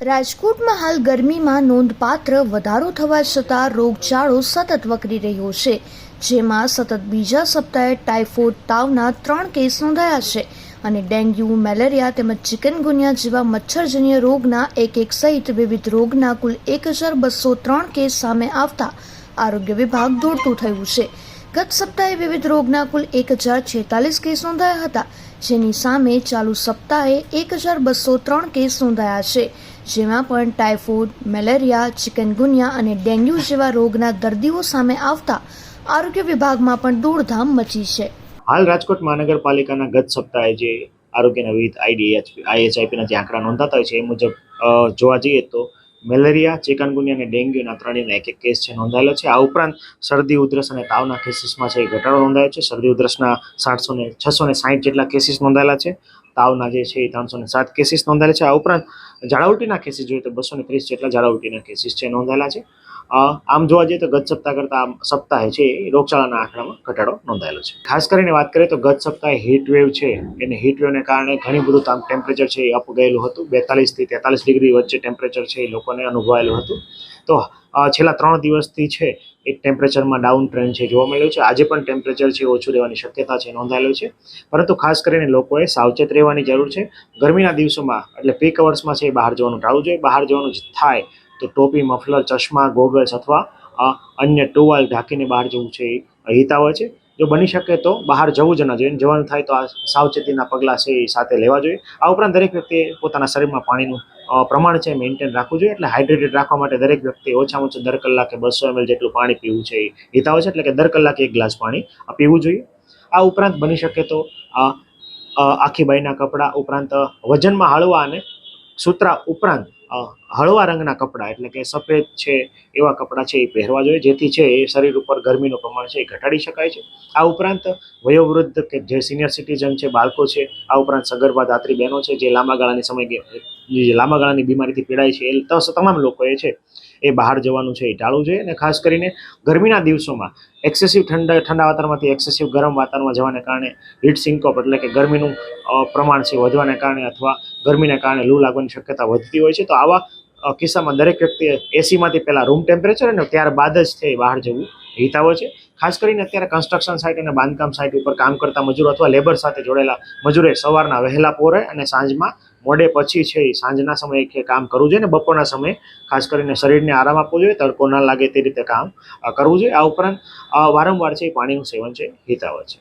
રાજકોટમાં હાલ ગરમીમાં નોંધપાત્ર વધારો થવા છતાં રોગચાળો સતત વકરી રહ્યો છે. જેમાં સતત બીજા સપ્તાહે ટાઇફોઇડ તાવના ત્રણ કેસ નોંધાયા છે અને ડેન્ગ્યુ, મેલેરિયા તેમજ ચિકનગુનિયા જેવા મચ્છરજન્ય રોગના એક એક સહિત વિવિધ રોગના કુલ એક હજાર બસો ત્રણ કેસ સામે આવતા આરોગ્ય વિભાગ દોડતું થયું છે. ગત સપ્તાહે વિવિધ રોગના કુલ એક હજાર છેતાલીસ કેસ નોંધાયા હતા. જેની સામે ચાલુ સપ્તાહે એક હજાર બસો ત્રણ કેસ નોંધાયા છે, જેમાં પણ ટાઇફોઇડ, મેલેરિયા, ચિકનગુનિયા અને ડેન્ગ્યુ જેવા રોગના દર્દીઓ સામે આવતા આરોગ્ય વિભાગમાં પણ દોડધામ મચી છે. હાલ રાજકોટ મહાનગરપાલિકાના ગત સપ્તાહે જે આરોગ્યના વિવિધ આઈડીએચ આઈએચઆઈપીના જે આંકડા નોંધાતા હોય છે, એ મુજબ જોવા જઈએ તો મેલેરિયા, ચિકનગુનિયા અને ડેન્ગ્યુના ત્રણેયના એક એક કેસ છે નોંધાયેલો છે. આ ઉપરાંત શરદી, ઉધરસ અને તાવના કેસીસમાં છે ઘટાડો નોંધાયો છે. શરદી, ઉધરસના સાતસો ને, છસો ને સાઠ જેટલા કેસીસ નોંધાયેલા છે. તાવના જે છે એ ત્રણસો ને સાત કેસીસ નોંધાયેલા છે. આ ઉપરાંત ઝાડા ઉલટીના કેસીસ જોઈએ તો બસો ને ત્રીસ જેટલા ઝાડા કેસીસ છે નોંધાયેલા છે. આમ જોવા જઈએ તો ગત સપ્તાહ કરતાં આ સપ્તાહે છે રોગચાળાના આંકડામાં ઘટાડો નોંધાયેલો છે. ખાસ કરીને વાત કરીએ તો ગત સપ્તાહે હીટ વેવ છે એને હીટ કારણે ઘણી બધું તાપ ટેમ્પરેચર છે એ અપ ગયેલું હતું. બેતાલીસથી તેતાલીસ ડિગ્રી વચ્ચે ટેમ્પરેચર છે એ લોકોને અનુભવાયેલું હતું. તો છેલ્લા ત્રણ દિવસથી છે એ ટેમ્પરેચરમાં ડાઉન ટ્રેન્ડ છે જોવા મળ્યું છે. આજે પણ ટેમ્પરેચર છે ઓછું રહેવાની શક્યતા છે, નોંધાયેલું છે. પરંતુ ખાસ કરીને લોકોએ સાવચેત રહેવાની જરૂર છે. ગરમીના દિવસોમાં એટલે પીક અવર્સમાં છે એ બહાર જવાનું ટાળવું જોઈએ. બહાર જવાનું જ થાય તો ટોપી મફલર ચશ્મા, ગોગલ્સ અથવા અન્ય ટુવાલ ઢાંકીને બહાર જવું છે એ હિતાવહ છે. જો બની શકે તો બહાર જવું જ ના જોઈએ. જવાનું થાય તો આ સાવચેતીના પગલાં છે એ સાથે લેવા જોઈએ. આ ઉપરાંત દરેક વ્યક્તિએ પોતાના શરીરમાં પાણીનું પ્રમાણ છે મેન્ટેન રાખવું જોઈએ. એટલે હાઇડ્રેટેડ રાખવા માટે દરેક વ્યક્તિએ ઓછામાં ઓછું દર કલાકે બસો એમએલ જેટલું પાણી પીવું છે એ હિતાવહ છે. એટલે કે દર કલાકે એક ગ્લાસ પાણી પીવું જોઈએ. આ ઉપરાંત બની શકે તો આખી બાઈના કપડાં ઉપરાંત વજનમાં હળવા અને સૂતરા ઉપરાંત હળવા રંગના કપડાં, એટલે કે સફેદ છે એવા કપડાં છે એ પહેરવા જોઈએ, જેથી છે એ શરીર ઉપર ગરમીનું પ્રમાણ છે એ ઘટાડી શકાય છે. આ ઉપરાંત, વયોવૃદ્ધ કે જે સિનિયર સિટીઝન છે, બાળકો છે, આ ઉપરાંત સગર્ભા ધાત્રી બહેનો છે, જે લાંબા ગાળાની સમય જે લાંબા ગાળાની બીમારીથી પીડાય છે, એ તમામ લોકોએ છે, એ બહાર જવાનું છે એ ટાળવું જોઈએ. અને ખાસ કરીને ગરમીના દિવસોમાં એક્સેસિવ ઠંડા ઠંડા વાતાવરણમાંથી એક્સેસિવ ગરમ વાતાવરણમાં જવાને કારણે હીટ સિંકોપ એટલે કે ગરમીનું પ્રમાણ છે, વધવાને કારણે અથવા ગરમીને કારણે લૂ લાગવાની શક્યતા વધતી હોય છે. તો આવા કિસ્સામાં દરેક વ્યક્તિએ એસીમાંથી પહેલાં રૂમ ટેમ્પરેચર અને ત્યારબાદ જ છે બહાર જવું હિતાવો છે. ખાસ કરીને અત્યારે કન્સ્ટ્રક્શન સાઇટ અને બાંધકામ સાઇટ ઉપર કામ કરતા મજૂરો અથવા લેબર સાથે જોડેલા મજૂરે સવારના વહેલા પોરે અને સાંજમાં મોડે પછી છે સાંજના સમયે કામ કરવું જોઈએ અને બપોરના સમયે ખાસ કરીને શરીરને આરામ આપવો જોઈએ, તડકો ના લાગે તે રીતે કામ કરવું જોઈએ. આ ઉપરાંત વારંવાર છે પાણીનું સેવન છે, હિતાવહ છે.